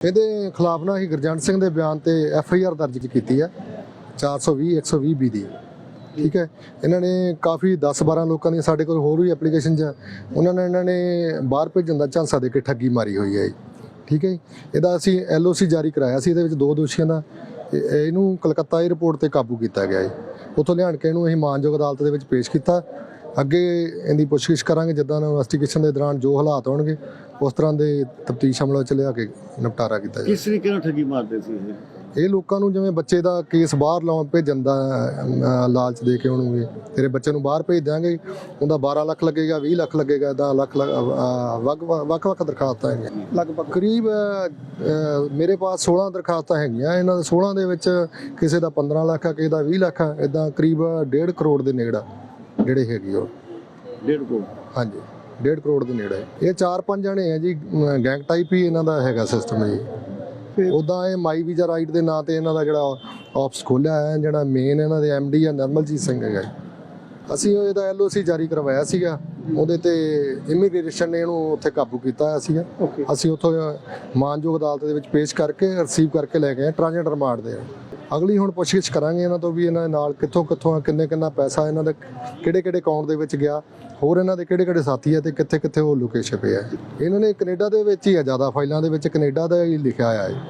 ਇਹਦੇ ਖਿਲਾਫ ਨਾ ਹੀ ਗੁਰਜੰਟ ਸਿੰਘ ਦੇ ਬਿਆਨ ਤੇ ਐਫ ਆਈ ਆਰ ਦਰਜ ਕੀਤੀ ਹੈ 420 120 ਬੀ ਦੀ। ਠੀਕ ਹੈ? ਇਹਨਾਂ ਨੇ ਕਾਫੀ 10 12 ਲੋਕਾਂ ਦੀਆਂ ਸਾਡੇ ਕੋਲ ਹੋਰ ਵੀ ਐਪਲੀਕੇਸ਼ਨ ਜਾਂ ਉਹਨਾਂ ਨੇ ਇਹਨਾਂ ਨੇ ਬਾਹਰ ਭੇਜਣ ਦਾ ਝਾਂਸਾ ਦੇ ਕੇ ਠੱਗੀ ਮਾਰੀ ਹੋਈ ਹੈ ਜੀ। ਠੀਕ ਹੈ ਜੀ। ਇਹਦਾ ਅਸੀਂ ਐਲ ਓ ਸੀ ਜਾਰੀ ਕਰਾਇਆ ਸੀ, ਇਹਦੇ ਵਿੱਚ ਦੋ ਦੋਸ਼ੀਆਂ ਦਾ ਇਹਨੂੰ ਕਲਕੱਤਾ ਏਅਰਪੋਰਟ ਤੇ ਕਾਬੂ ਕੀਤਾ ਗਿਆ ਜੀ। ਉੱਥੋਂ ਲਿਆਣ ਕੇ ਇਹਨੂੰ ਅਸੀਂ ਮਾਨਯੋਗ ਅਦਾਲਤ ਦੇ ਵਿੱਚ ਪੇਸ਼ ਕੀਤਾ। ਅੱਗੇ ਇਹਦੀ ਪੁੱਛਗਿੱਛ ਕਰਾਂਗੇ ਜਿੱਦਾਂ ਇਨਵੈਸਟੀਗੇਸ਼ਨ ਦੇ ਦੌਰਾਨ ਜੋ ਹਾਲਾਤ ਹੋਣਗੇ ਉਸ ਤਰ੍ਹਾਂ ਦੇ ਤਫਤੀਸ਼ ਅਮਲ ਵਿੱਚ ਲਿਆ ਕੇ ਨਿਪਟਾਰਾ ਕੀਤਾ ਜਾਵੇ। ਕਿਸ ਤਰੀਕੇ ਨਾਲ ਠੱਗੀ ਮਾਰਦੇ ਸੀ ਇਹ? ਇਹ ਲੋਕਾਂ ਨੂੰ ਜਿਵੇਂ ਬੱਚੇ ਦਾ ਕੇਸ ਬਾਹਰ ਲਾਉਣ ਭੇਜਣ ਦਾ ਅਹ, ਲਾਲਚ ਦੇ ਕੇ ਉਹਨੂੰ ਵੀ ਤੇਰੇ ਬੱਚੇ ਨੂੰ ਬਾਹਰ ਭੇਜ ਦਿਆਂਗੇ ਉਹਦਾ 12 ਲੱਖ ਲੱਗੇਗਾ 20 ਲੱਖ ਲੱਗੇਗਾ ਇਦਾਂ ਲੱਖ ਲੱਖ, ਅਹ, ਵੱਖ ਵੱਖ ਵੱਖ ਦਰਖਾਸਤਾਂ ਹੈਗੀਆਂ। ਲਗਭਗ। ਕਰੀਬ ਅਹ, ਅਹ, ਮੇਰੇ ਪਾਸ 16 ਦਰਖਾਸਤਾਂ ਹੈਗੀਆਂ ਇਹਨਾਂ ਦੇ 16 ਦੇ ਵਿੱਚ ਕਿਸੇ ਦਾ 15 ਲੱਖ ਆ ਕਿਸੇ ਦਾ 20 ਲੱਖ ਆ ਇਦਾਂ ਕਰੀਬ 1.5 ਕਰੋੜ ਦੇ ਨੇੜੇ ਆ। ਜਿਹੜੇ ਹੈਗੇ ਉਹ ਡੇਢ ਕੋ ਹਾਂਜੀ 1.5 ਕਰੋੜ ਦੇ ਨੇੜੇ। ਇਹ ਚਾਰ ਪੰਜ ਜਣੇ ਆ ਜੀ ਗੈਂਗ ਟਾਈਪ ਹੀ ਇਹਨਾਂ ਦਾ ਹੈਗਾ ਸਿਸਟਮ ਜੀ। ਉਦਾਂ ਇਹ ਮਾਈ ਵੀਜ਼ਾ ਰਾਈਟ ਦੇ ਨਾਂ ਤੇ ਇਹਨਾਂ ਦਾ ਜਿਹੜਾ ਆਫਿਸ ਖੋਲਿਆ ਹੈ ਜਿਹੜਾ ਮੇਨ ਇਹਨਾਂ ਦੇ ਐਮਡੀ ਆ ਨਰਮਲਜੀਤ ਸਿੰਘ ਹੈਗਾ। ਅਸੀਂ ਇਹਦਾ ਐਲਓਸੀ ਜਾਰੀ ਕਰਵਾਇਆ ਸੀਗਾ। ਉਹਦੇ ਤੇ ਇਮੀਗ੍ਰੇਸ਼ਨ ਨੇ ਇਹਨੂੰ ਉੱਥੇ ਕਾਬੂ ਕੀਤਾ ਹੋਇਆ ਸੀਗਾ। ਅਸੀਂ ਉੱਥੋਂ ਮਾਨਯੋਗ ਅਦਾਲਤ ਦੇ ਵਿੱਚ ਪੇਸ਼ ਕਰਕੇ ਰਿਸੀਵ ਕਰਕੇ ਲੈ ਗਏ ਟ੍ਰਾਂਜੈਕਟ ਰਿਮਾਂਡ ਦੇ ਅਗਲੀ ਹੁਣ ਪੁੱਛਗਿੱਛ ਕਰਾਂਗੇ ਇਹਨਾਂ ਤੋਂ ਵੀ ਇਹਨਾਂ ਦੇ ਨਾਲ ਕਿੱਥੋਂ ਕਿੱਥੋਂ ਆ, ਕਿੰਨੇ ਕਿੰਨਾ ਪੈਸਾ ਇਹਨਾਂ ਦਾ ਕਿਹੜੇ ਕਿਹੜੇ ਅਕਾਊਂਟ ਦੇ ਵਿੱਚ ਗਿਆ ਹੋਰ ਇਹਨਾਂ ਦੇ ਕਿਹੜੇ ਕਿਹੜੇ ਸਾਥੀ ਆ ਤੇ ਕਿੱਥੇ ਕਿੱਥੇ ਉਹ ਲੁਕੇ ਛਪੇ ਆ। ਇਹਨਾਂ ਨੇ ਕੈਨੇਡਾ ਦੇ ਵਿੱਚ ਹੀ ਆ ਜ਼ਿਆਦਾ ਫਾਈਲਾਂ ਦੇ ਵਿੱਚ ਕੈਨੇਡਾ ਦਾ ਹੀ ਲਿਖਿਆ ਆ ਹੈ।